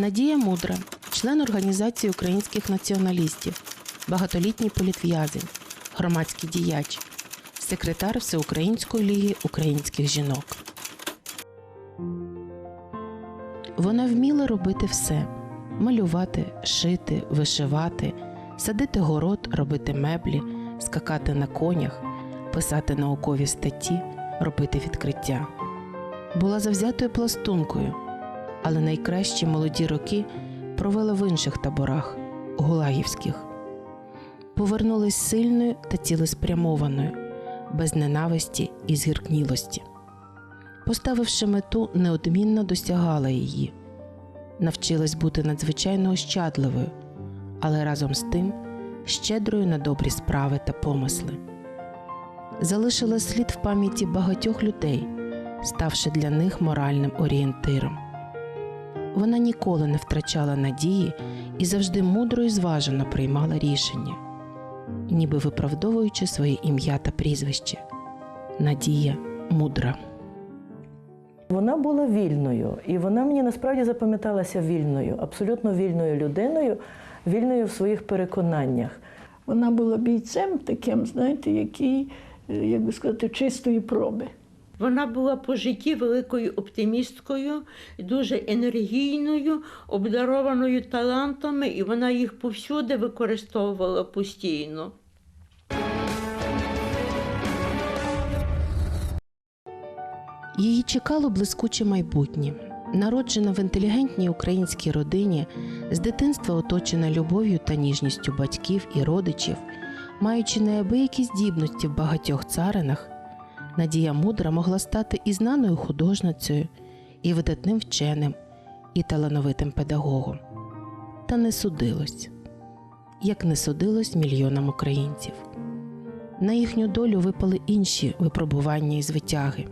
Надія Мудра, член Організації українських націоналістів, багатолітній політв'язень, громадський діяч, секретар Всеукраїнської ліги українських жінок. Вона вміла робити все: малювати, шити, вишивати, садити город, робити меблі, скакати на конях, писати наукові статті, робити відкриття. Була завзятою пластункою, але найкращі молоді роки провела в інших таборах гулагівських. Повернулась сильною та цілеспрямованою, без ненависті і згіркнілості. Поставивши мету, неодмінно досягала її, навчилась бути надзвичайно ощадливою, але разом з тим щедрою на добрі справи та помисли. Залишила слід в пам'яті багатьох людей, ставши для них моральним орієнтиром. Вона ніколи не втрачала надії і завжди мудро і зважено приймала рішення, ніби виправдовуючи своє ім'я та прізвище. Надія мудра. Вона була вільною, і вона мені насправді запам'яталася вільною, абсолютно вільною людиною, вільною в своїх переконаннях. Вона була бійцем таким, знаєте, який, е, як би сказати, чистої проби. Вона була по житті великою оптимісткою, дуже енергійною, обдарованою талантами, і вона їх повсюди використовувала постійно. Її чекало блискуче майбутнє. Народжена в інтелігентній українській родині, з дитинства оточена любов'ю та ніжністю батьків і родичів, маючи неабиякі здібності в багатьох царинах, Надія Мудра могла стати і знаною художницею, і видатним вченим, і талановитим педагогом. Та не судилось, як не судилось мільйонам українців. На їхню долю випали інші випробування і звитяги.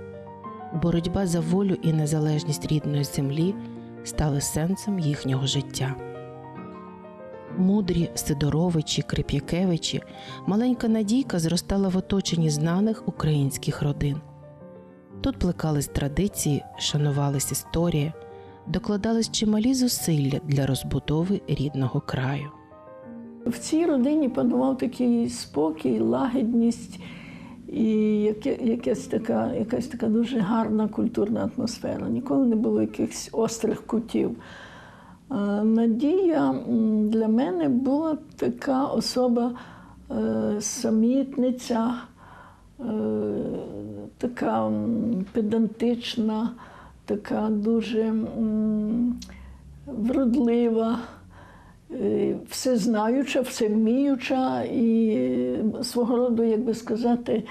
Боротьба за волю і незалежність рідної землі стали сенсом їхнього життя. Мудрі Сидоровичі, Крип'якевичі, маленька Надійка зростала в оточенні знаних українських родин. Тут плекались традиції, шанувалась історія, докладались чималі зусилля для розбудови рідного краю. В цій родині панував такий спокій, лагідність і якась, така, якась така дуже гарна культурна атмосфера. Ніколи не було якихось острих кутів. Е, Надія для мене була така особа е, самітниця, е, така педантична, така дуже вродлива, всезнаюча, всевміюча і свого роду, як би сказати,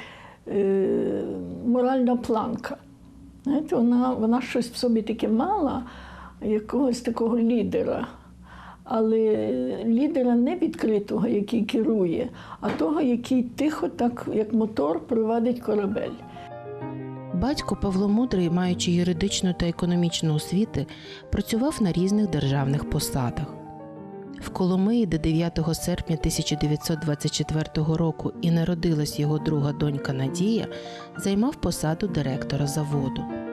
моральна планка. Знаєте, вона, вона щось в собі таке мала, якогось такого лідера. Але лідера не відкритого, який керує, а того, який тихо, так як мотор, провадить корабель. Батько Павло Мудрий, маючи юридичну та економічну освіти, працював на різних державних посадах. В Коломиї, де 9 серпня 1924 року і народилась його друга донька Надія, займав посаду директора заводу.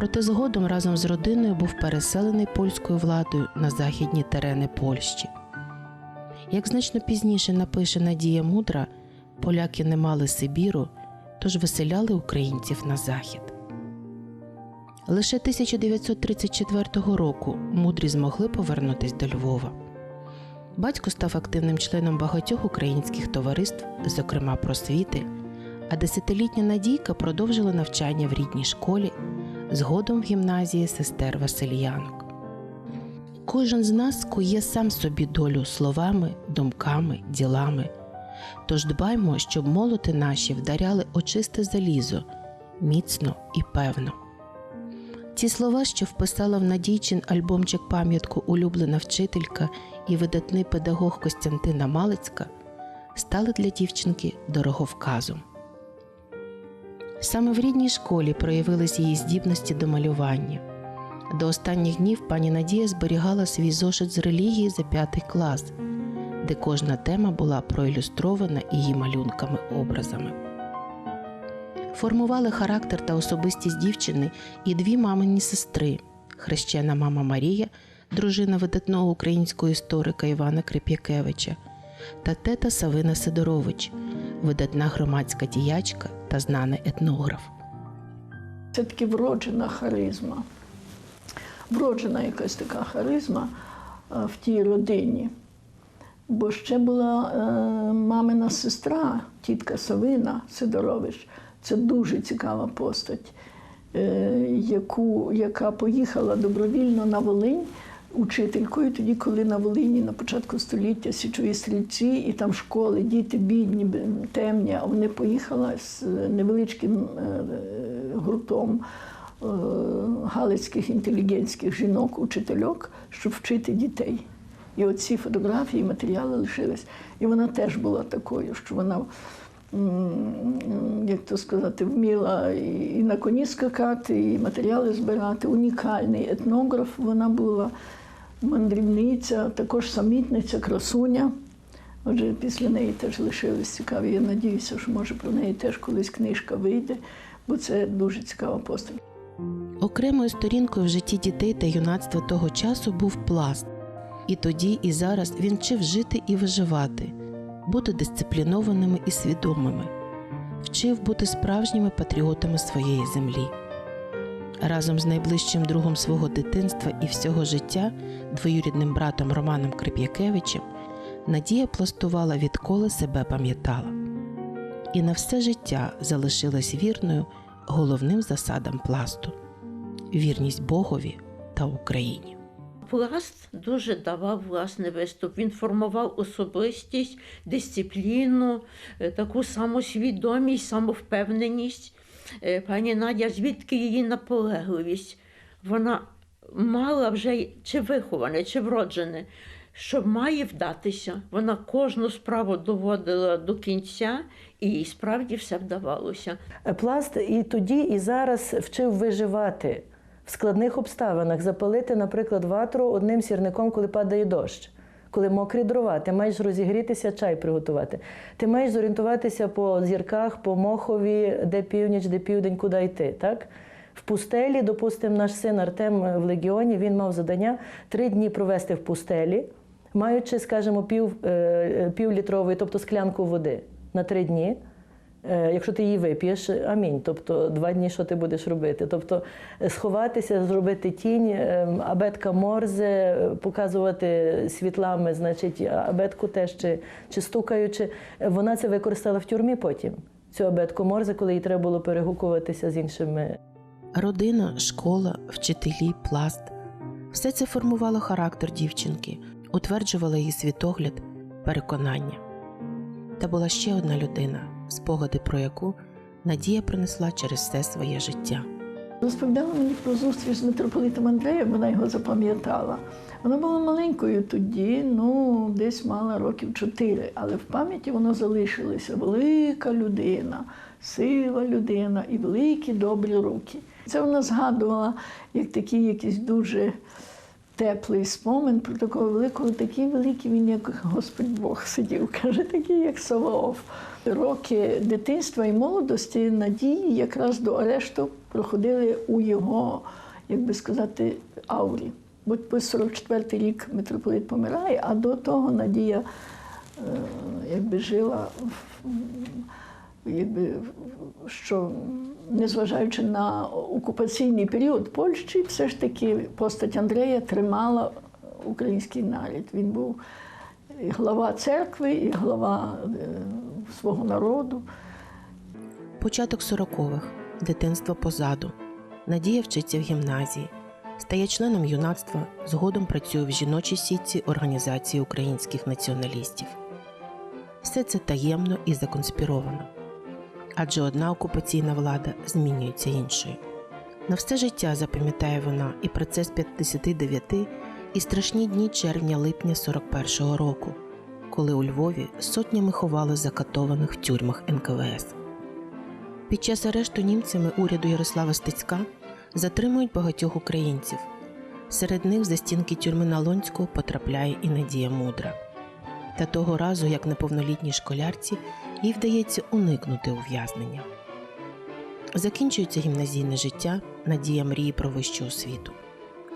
Проте згодом разом з родиною був переселений польською владою на західні терени Польщі. Як значно пізніше напише Надія Мудра, поляки не мали Сибіру, тож виселяли українців на захід. Лише 1934 року мудрі змогли повернутися до Львова. Батько став активним членом багатьох українських товариств, зокрема просвіти, а десятилітня Надійка продовжила навчання в рідній школі, згодом в гімназії сестер Васильянок. Кожен з нас кує сам собі долю словами, думками, ділами. Тож дбаймо, щоб молоти наші вдаряли очисте залізо, міцно і певно. Ці слова, що вписала в Надійчин альбомчик пам'ятку улюблена вчителька і видатний педагог Костянтина Малицька, стали для дівчинки дороговказом. Саме в рідній школі проявились її здібності до малювання. До останніх днів пані Надія зберігала свій зошит з релігії за п'ятий клас, де кожна тема була проілюстрована її малюнками образами. Формували характер та особистість дівчини і дві мамині сестри хрещена мама Марія дружина видатного українського історика Івана Крип'якевича, та тета Савина Сидорович, видатна громадська діячка та знаний етнограф. Це таки вроджена харизма. Вроджена якась така харизма е, в тій родині. Бо ще була е, мамина сестра, тітка Савина Сидорович. Це дуже цікава постать, е, яку, яка поїхала добровільно на Волинь учителькою, тоді, коли на Волині на початку століття січові стрільці, і там школи, діти бідні, темні, а вони поїхала з невеличким е, гуртом е, галицьких інтелігентських жінок, учительок, щоб вчити дітей. І оці фотографії, матеріали лишились. І вона теж була такою, що вона, як то сказати, вміла і на коні скакати, і матеріали збирати. Унікальний етнограф вона була, мандрівниця, також самітниця, красуня. Отже, після неї теж лишились цікаві. Я надіюся, що може про неї теж колись книжка вийде, бо це дуже цікава постать. Окремою сторінкою в житті дітей та юнацтва того часу був пласт. І тоді, і зараз він вчив жити і виживати, бути дисциплінованими і свідомими, вчив бути справжніми патріотами своєї землі. Разом з найближчим другом свого дитинства і всього життя, двоюрідним братом Романом Крип'якевичем, Надія пластувала відколи себе пам'ятала. І на все життя залишилась вірною головним засадам пласту вірність Богові та Україні. Пласт дуже давав власний виступ. Він формував особистість, дисципліну, е, таку самосвідомість, самовпевненість. Е, Пані Надя, звідки її наполегливість? Вона мала вже чи виховане, чи вроджене, що має вдатися. Вона кожну справу доводила до кінця, і їй справді все вдавалося. Пласт і тоді, і зараз вчив виживати в складних обставинах, запалити, наприклад, ватру одним сірником, коли падає дощ. Коли мокрі дрова, ти маєш розігрітися, чай приготувати. Ти маєш зорієнтуватися по зірках, по мохові, де північ, де південь, куди йти. Так? В пустелі, допустимо, наш син Артем в легіоні він мав завдання три дні провести в пустелі, маючи, скажімо, пів, е, півлітрової, тобто склянку води на три дні. Е, Якщо ти її вип'єш, амінь. Тобто два дні, що ти будеш робити? Тобто сховатися, зробити тінь, е, абетка морзе, показувати світлами, значить, абетку теж чи, чи стукаючи. Вона це використала в тюрмі потім. Цю абетку морзе, коли їй треба було перегукуватися з іншими Родина, школа, вчителі, пласт все це формувало характер дівчинки, утверджувало її світогляд, переконання. Та була ще одна людина, спогади про яку Надія принесла через все своє життя. Розповідала мені про зустріч з митрополитом Андреєм, вона його запам'ятала. Вона була маленькою тоді, ну, десь мала років чотири, але в пам'яті воно залишилося. Велика людина, сила людина і великі добрі руки. Це вона згадувала як такий якийсь дуже теплий спомин про такого великого, такий великий він, як Господь Бог сидів, каже, такий, як Саваоф. Роки дитинства і молодості надії якраз до арешту проходили у його, як би сказати, аурі. Бо по 44-й рік митрополит помирає, а до того Надія е, якби жила, в- якби, що незважаючи на окупаційний період Польщі, все ж таки постать Андрея тримала український нарід. Він був і глава церкви, і глава е, свого народу. Початок сорокових, дитинство позаду. Надія вчиться в гімназії, стає членом юнацтва, згодом працює в жіночій сітці Організації українських націоналістів. Все це таємно і законспіровано. Адже одна окупаційна влада змінюється іншою. На все життя запам'ятає вона і процес 59 і страшні дні червня-липня 41-го року, коли у Львові сотнями ховали закатованих в тюрмах НКВС. Під час арешту німцями уряду Ярослава Стецька затримують багатьох українців. Серед них за стінки тюрми на Лонську потрапляє і Надія Мудра. Та того разу, як неповнолітній школярці, їй вдається уникнути ув'язнення. Закінчується гімназійне життя, Надія мріє про вищу освіту.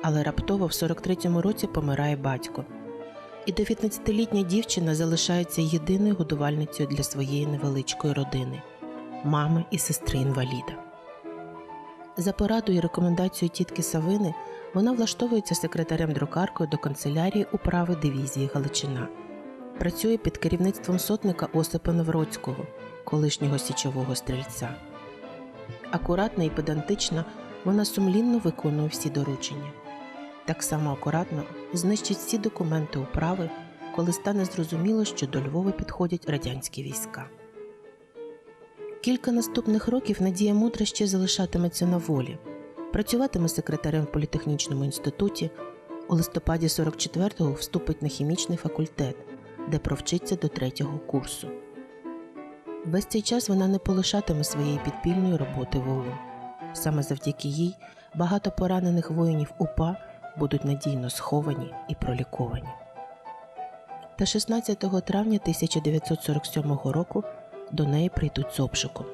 але раптово в 43-му році помирає батько. І 19-літня дівчина залишається єдиною годувальницею для своєї невеличкої родини мами і сестри інваліда. За порадою і рекомендацією тітки Савини вона влаштовується секретарем-друкаркою до канцелярії управи дивізії Галичина. Працює під керівництвом сотника Осипа Невроцького, колишнього січового стрільця. Акуратна і педантична, вона сумлінно виконує всі доручення. Так само акуратно знищить всі документи управи, коли стане зрозуміло, що до Львова підходять радянські війська. Кілька наступних років Надія Мудра ще залишатиметься на волі, працюватиме секретарем в політехнічному інституті. У листопаді 44-го вступить на хімічний факультет, де провчиться до третього курсу. Весь цей час вона не полишатиме своєї підпільної роботи в ОУН. Саме завдяки їй багато поранених воїнів УПА будуть надійно сховані і проліковані. Та 16 травня 1947 року до неї прийдуть з обшуком.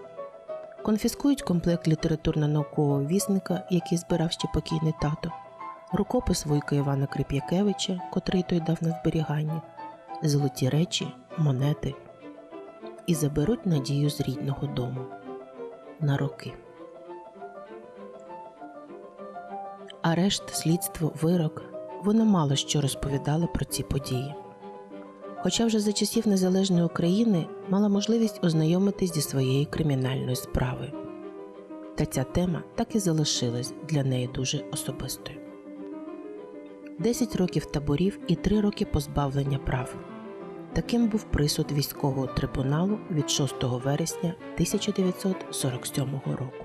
Конфіскують комплект літературно-наукового вісника, який збирав ще покійний тато, рукопис Вуйка Івана Крип'якевича, котрий той дав на зберігання, золоті речі, монети і заберуть надію з рідного дому на роки. Арешт, слідство, вирок вона мало що розповідала про ці події. Хоча вже за часів Незалежної України мала можливість ознайомитись зі своєю кримінальною справою. Та ця тема так і залишилась для неї дуже особистою. 10 років таборів і 3 роки позбавлення прав. Таким був присуд військового трибуналу від 6 вересня 1947 року.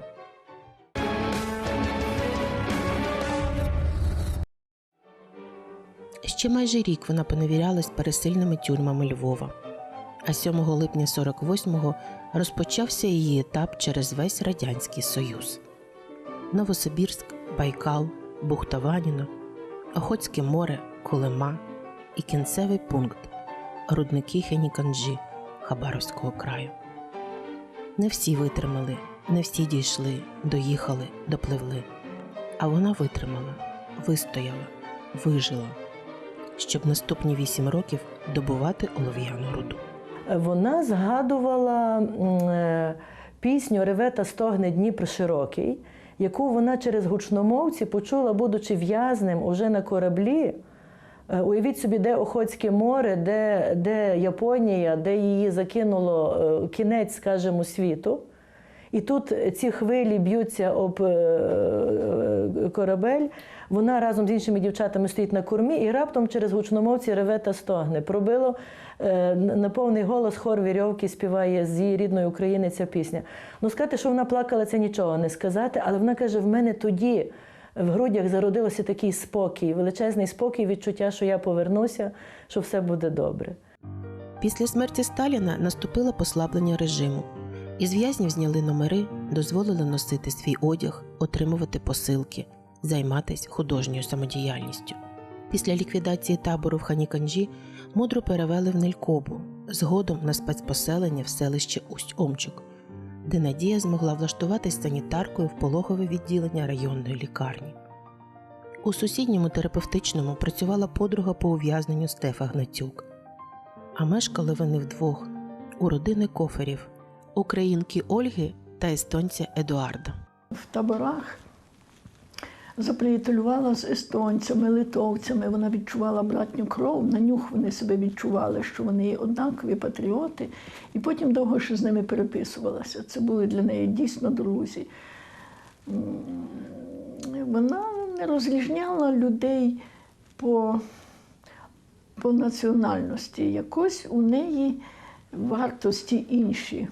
Ще майже рік вона поневірялась пересильними тюрмами Львова. А 7 липня 48-го розпочався її етап через весь Радянський Союз. Новосибірськ, Байкал, Бухта Ваніно, Охотське море, Колима і кінцевий пункт рудники Хеніканджі Хабаровського краю. Не всі витримали, не всі дійшли, доїхали, допливли. А вона витримала, вистояла, вижила, щоб наступні вісім років добувати олов'яну руду. Вона згадувала е, пісню Реве та стогне Дніпр широкий, яку вона через гучномовці почула, будучи в'язнем уже на кораблі. Е, Уявіть собі, де Охотське море, де, де Японія, де її закинуло е, кінець, скажімо, світу. І тут ці хвилі б'ються об е, корабель. Вона разом з іншими дівчатами стоїть на кормі і раптом через гучномовці реве та стогне. Пробило на повний голос хор вірьовки співає з її рідної України ця пісня. Ну, сказати, що вона плакала, це нічого не сказати, але вона каже: в мене тоді в грудях зародилося такий спокій, величезний спокій, відчуття, що я повернуся, що все буде добре. Після смерті Сталіна наступило послаблення режиму. Із в'язнів зняли номери, дозволили носити свій одяг, отримувати посилки, займатися художньою самодіяльністю. Після ліквідації табору в Ханіканджі мудро перевели в Нелькобу, згодом на спецпоселення в селище Усть-Омчук, де Надія змогла влаштуватись санітаркою в пологове відділення районної лікарні. У сусідньому терапевтичному працювала подруга по ув'язненню Стефа Гнатюк. А мешкали вони вдвох у родини коферів українки Ольги та естонця Едуарда. в таборах заприятелювала з естонцями, литовцями. Вона відчувала братню кров, на нюх вони себе відчували, що вони однакові патріоти, і потім довго ще з ними переписувалася. Це були для неї дійсно друзі. Вона не розрізняла людей по, по національності. Якось у неї вартості інші,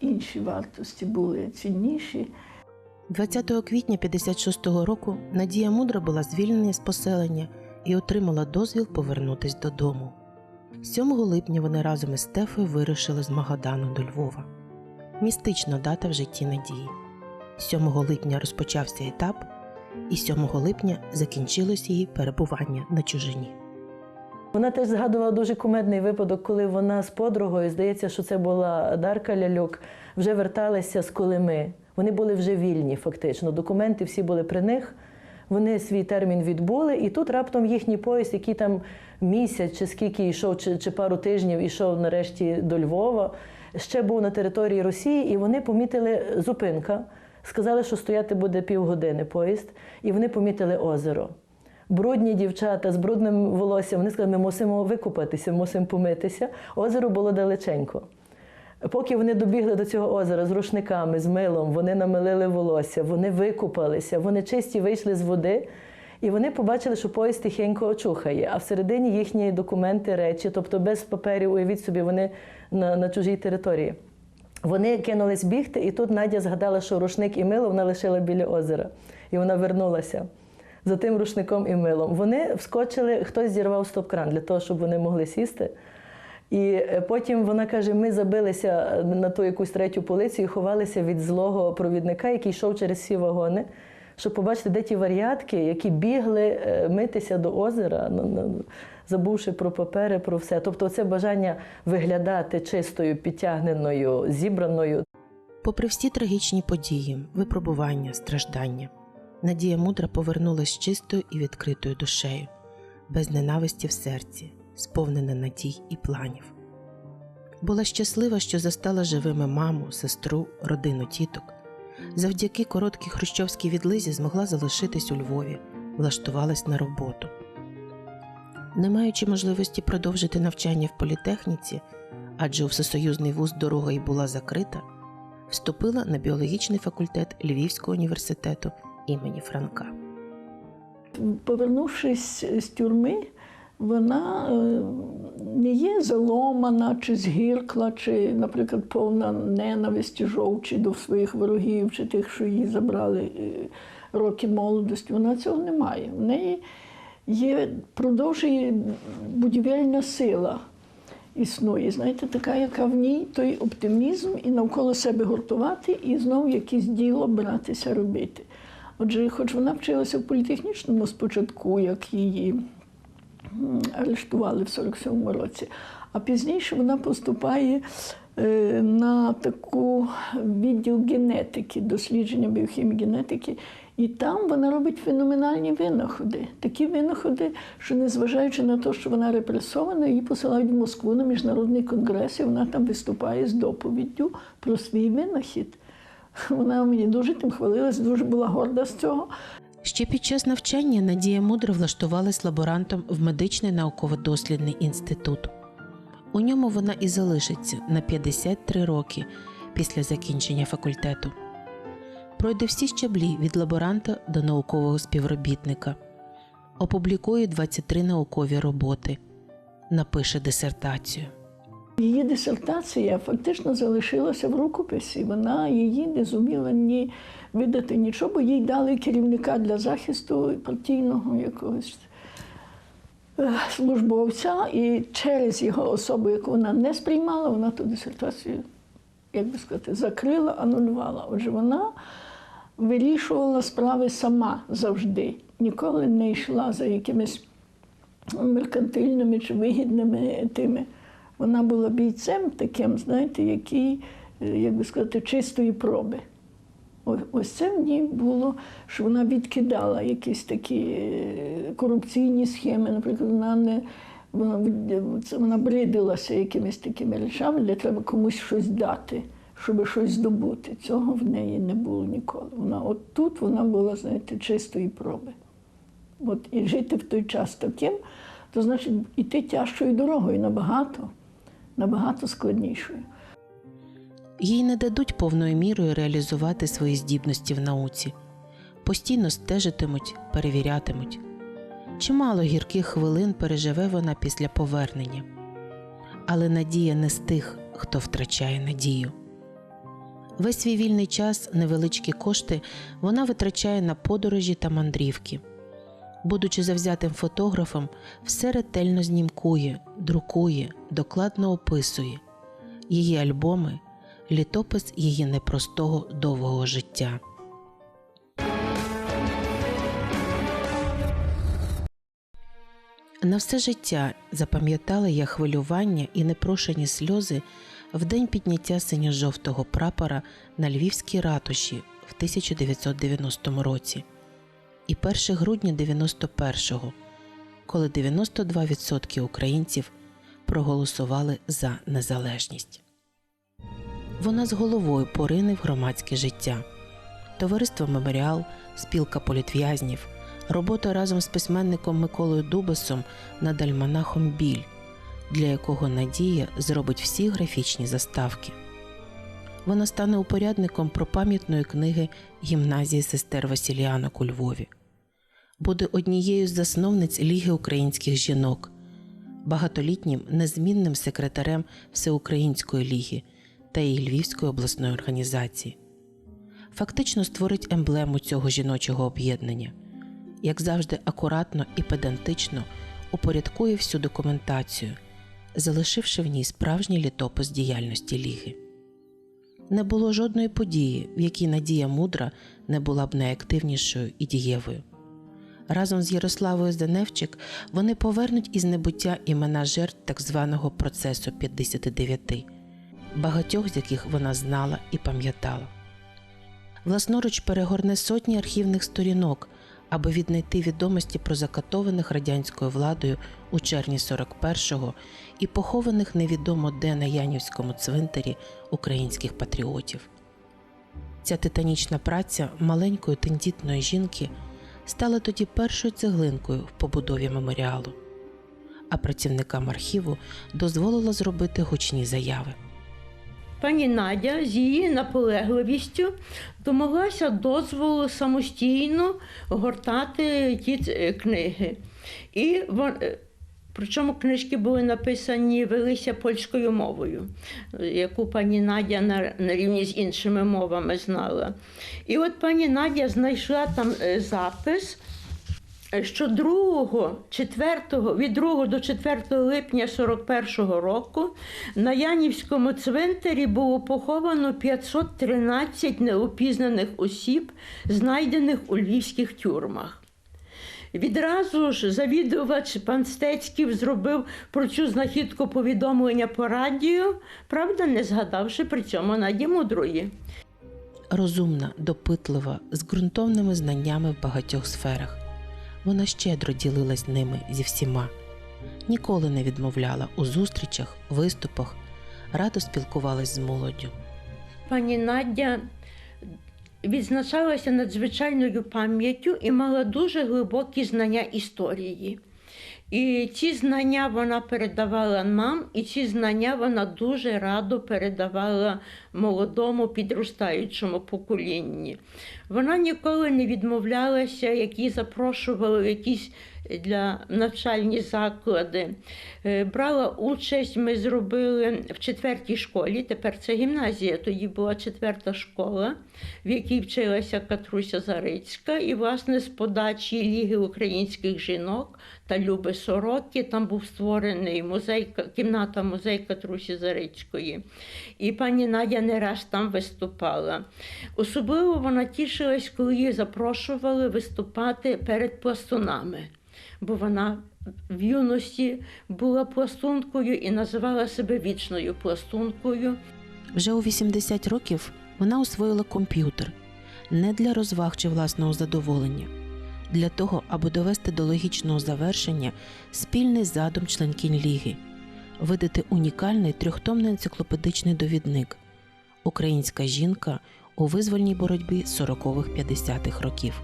інші вартості були цінніші. 20 квітня 56-го року Надія Мудра була звільнена з поселення і отримала дозвіл повернутись додому. 7 липня вони разом із Стефою вирушили з Магадану до Львова. Містична дата в житті Надії. 7 липня розпочався етап, і 7 липня закінчилось її перебування на чужині. Вона теж згадувала дуже кумедний випадок, коли вона з подругою, здається, що це була Дарка Лялюк, вже верталися з Колими. Вони були вже вільні, фактично. Документи всі були при них. Вони свій термін відбули, і тут раптом їхній поїзд, який там місяць чи скільки йшов, чи, чи пару тижнів ішов нарешті до Львова, ще був на території Росії, і вони помітили зупинка. Сказали, що стояти буде півгодини поїзд, і вони помітили озеро. Брудні дівчата з брудним волоссям, вони сказали, ми мусимо викупатися, мусимо помитися. Озеро було далеченько. Поки вони добігли до цього озера з рушниками, з милом, вони намилили волосся, вони викупалися, вони чисті вийшли з води, і вони побачили, що поїзд тихенько очухає, а всередині їхні документи, речі, тобто без паперів, уявіть собі, вони на, на чужій території. Вони кинулись бігти, і тут Надя згадала, що рушник і мило вона лишила біля озера, і вона вернулася за тим рушником і милом. Вони вскочили, хтось зірвав стоп-кран для того, щоб вони могли сісти. І е, потім вона каже: ми забилися на ту якусь третю полицю і ховалися від злого провідника, який йшов через всі вагони, щоб побачити, де ті варіатки, які бігли е, митися до озера, ну, ну, забувши про папери, про все. Тобто, це бажання виглядати чистою, підтягненою, зібраною. Попри всі трагічні події, випробування, страждання, Надія Мудра повернулась чистою і відкритою душею, без ненависті в серці, сповнена надій і планів. Була щаслива, що застала живими маму, сестру, родину тіток. Завдяки короткій хрущовській відлизі змогла залишитись у Львові, влаштувалась на роботу. Не маючи можливості продовжити навчання в політехніці, адже у всесоюзний вуз дорога й була закрита, вступила на біологічний факультет Львівського університету імені Франка. Повернувшись з тюрми, вона е, не є заломана чи згіркла, чи, наприклад, повна ненависті, жовчі до своїх ворогів, чи тих, що її забрали е, роки молодості. Вона цього не має. В неї є продовжує будівельна сила. Існує, знаєте, така, яка в ній той оптимізм і навколо себе гуртувати, і знову якесь діло братися робити. Отже, хоч вона вчилася в політехнічному спочатку, як її арештували в 47-му році, а пізніше вона поступає е, на таку відділ генетики, дослідження біохімії генетики. І там вона робить феноменальні винаходи. Такі винаходи, що незважаючи на те, що вона репресована, її посилають в Москву на міжнародний конгрес, і вона там виступає з доповіддю про свій винахід. Вона мені дуже тим хвалилась, дуже була горда з цього. Ще під час навчання Надія Мудра влаштувалась лаборантом в медичний науково-дослідний інститут. У ньому вона і залишиться на 53 роки після закінчення факультету. Пройде всі щаблі від лаборанта до наукового співробітника, опублікує 23 наукові роботи, напише дисертацію. Її дисертація фактично залишилася в рукописі. Вона її не зуміла ні видати нічого, бо їй дали керівника для захисту партійного якогось е, службовця, і через його особу, яку вона не сприймала, вона ту дисертацію, як би сказати, закрила, анулювала. Отже, вона вирішувала справи сама завжди, ніколи не йшла за якимись меркантильними чи вигідними тими. Вона була бійцем таким, знаєте, який, е, як би сказати, чистої проби. Ось це в ній було, що вона відкидала якісь такі е, корупційні схеми. Наприклад, вона не вона, це вона бридилася якимись такими речами, де треба комусь щось дати, щоб щось здобути. Цього в неї не було ніколи. Вона от тут вона була, знаєте, чистої проби. От і жити в той час таким, то значить іти тяжчою дорогою набагато, набагато складнішою. Їй не дадуть повною мірою реалізувати свої здібності в науці, постійно стежитимуть, перевірятимуть. Чимало гірких хвилин переживе вона після повернення. Але надія не з тих, хто втрачає надію. Весь свій вільний час, невеличкі кошти вона витрачає на подорожі та мандрівки. Будучи завзятим фотографом, все ретельно знімкує, друкує, докладно описує. Її альбоми літопис її непростого довгого життя. На все життя запам'ятала я хвилювання і непрошені сльози в день підняття синьо-жовтого прапора на Львівській ратуші в 1990 році. І 1 грудня 91-го, коли 92% українців проголосували за незалежність. Вона з головою порине в громадське життя. Товариство Меморіал, спілка політв'язнів, робота разом з письменником Миколою Дубасом над альманахом Біль, для якого Надія зробить всі графічні заставки. Вона стане упорядником пропам'ятної книги гімназії сестер Василіанок у Львові. Буде однією з засновниць Ліги українських жінок, багатолітнім незмінним секретарем Всеукраїнської ліги та її Львівської обласної організації. Фактично створить емблему цього жіночого об'єднання, як завжди, акуратно і педантично упорядкує всю документацію, залишивши в ній справжній літопис діяльності ліги. Не було жодної події, в якій Надія Мудра не була б найактивнішою і дієвою. Разом з Ярославою Зданевчик вони повернуть із небуття імена жертв так званого процесу 59, багатьох з яких вона знала і пам'ятала. Власноруч перегорне сотні архівних сторінок, аби віднайти відомості про закатованих радянською владою у червні 41-го і похованих невідомо де на Янівському цвинтарі українських патріотів. Ця титанічна праця маленької тендітної жінки стала тоді першою цеглинкою в побудові меморіалу, а працівникам архіву дозволила зробити гучні заяви. Пані Надя з її наполегливістю домоглася дозволу самостійно гортати ті е, книги. І вон- е, Причому книжки були написані, велися польською мовою, яку пані Надя на, на рівні з іншими мовами знала. І от пані Надя знайшла там е, запис, що 2, 4, від 2 до 4 липня 41 року на Янівському цвинтарі було поховано 513 неопізнаних осіб, знайдених у львівських тюрмах. Відразу ж завідувач пан Стецьків зробив про цю знахідку повідомлення по радіо, правда, не згадавши при цьому Наді Мудрої. Розумна, допитлива, з ґрунтовними знаннями в багатьох сферах. Вона щедро ділилась ними зі всіма, ніколи не відмовляла у зустрічах, виступах, радо спілкувалась з молоддю. Пані Надя відзначалася надзвичайною пам'яттю і мала дуже глибокі знання історії. І ці знання вона передавала нам, і ці знання вона дуже радо передавала молодому підростаючому поколінні. Вона ніколи не відмовлялася, як її запрошували якісь для навчальні заклади. Е, Брала участь, ми зробили в четвертій школі, тепер це гімназія, тоді була четверта школа, в якій вчилася Катруся Зарицька. І, власне, з подачі Ліги українських жінок та Люби Сороки там був створений музей, кімната музей Катрусі Зарицької. І пані Надя не раз там виступала. Особливо вона тішилась, коли її запрошували виступати перед пластунами, бо вона в юності була пластункою і називала себе вічною пластункою. Вже у 80 років вона освоїла комп'ютер не для розваг чи власного задоволення, для того, аби довести до логічного завершення спільний задум членкінь ліги, видати унікальний трьохтомний енциклопедичний довідник Українська жінка у визвольній боротьбі 40-х-50-х років.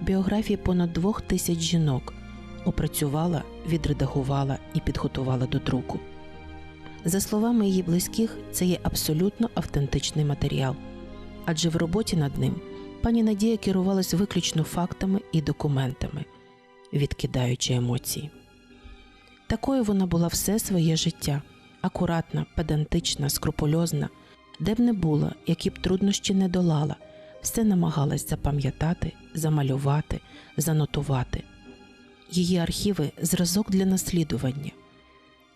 Біографії понад двох тисяч жінок опрацювала, відредагувала і підготувала до друку. За словами її близьких, це є абсолютно автентичний матеріал, адже в роботі над ним пані Надія керувалась виключно фактами і документами, відкидаючи емоції. Такою вона була все своє життя акуратна, педантична, скрупульозна, де б не була, які б труднощі не долала, все намагалась запам'ятати, замалювати, занотувати. Її архіви зразок для наслідування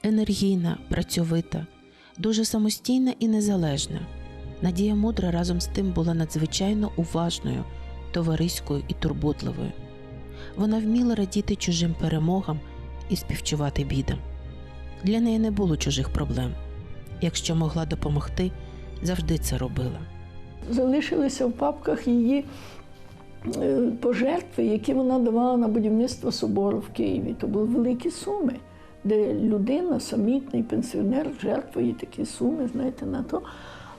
енергійна, працьовита, дуже самостійна і незалежна. Надія Мудра разом з тим була надзвичайно уважною, товариською і турботливою. Вона вміла радіти чужим перемогам і співчувати бідам. Для неї не було чужих проблем. Якщо могла допомогти, завжди це робила. залишилися в папках її е, пожертви, які вона давала на будівництво собору в Києві. То були великі суми, де людина, самітний пенсіонер, жертвує такі суми, знаєте, на то.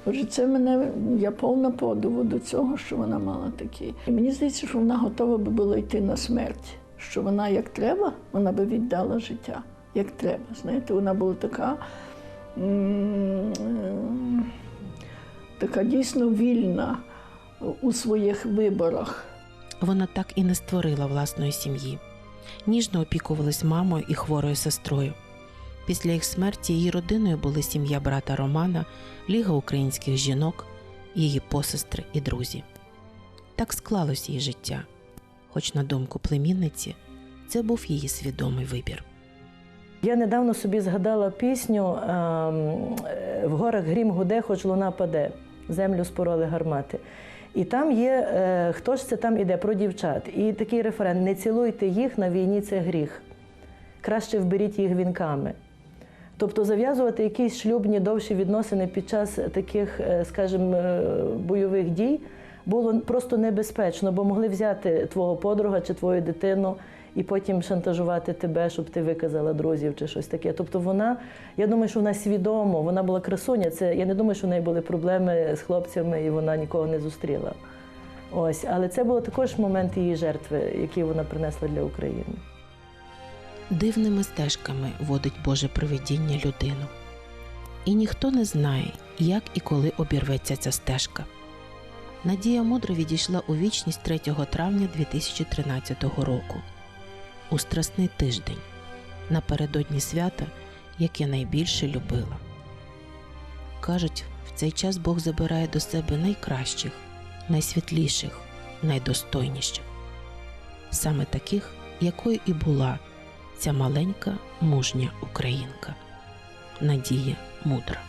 Отже, це мене я повна подиву до цього, що вона мала такі. І мені здається, що вона готова би була йти на смерть. Що вона як треба, вона би віддала життя, як треба. Знаєте, вона була така, е, така дійсно вільна у своїх виборах. Вона так і не створила власної сім'ї. Ніжно опікувалась мамою і хворою сестрою. Після їх смерті її родиною були сім'я брата Романа, Ліга українських жінок, її посестри і друзі. Так склалось її життя, хоч, на думку племінниці, це був її свідомий вибір. Я недавно собі згадала пісню ем, е, В горах грім гуде, хоч луна паде, землю спороли гармати. І там є, е, хто ж це там іде про дівчат. І такий референ: не цілуйте їх на війні це гріх. Краще вберіть їх вінками. Тобто зав'язувати якісь шлюбні довші відносини під час таких, е, скажімо, е, бойових дій було просто небезпечно, бо могли взяти твого подруга чи твою дитину і потім шантажувати тебе, щоб ти виказала друзів чи щось таке. Тобто вона, я думаю, що вона свідомо, вона була красуня. Це я не думаю, що в неї були проблеми з хлопцями, і вона нікого не зустріла. Ось, але це було також момент її жертви, який вона принесла для України. Дивними стежками водить Боже привидіння людину. І ніхто не знає, як і коли обірветься ця стежка. Надія мудро відійшла у вічність 3 травня 2013 року, у страсний тиждень, напередодні свята, яке найбільше любила. Кажуть, в цей час Бог забирає до себе найкращих, найсвітліших, найдостойніших, саме таких, якою і була ця маленька мужня українка Надія Мудра.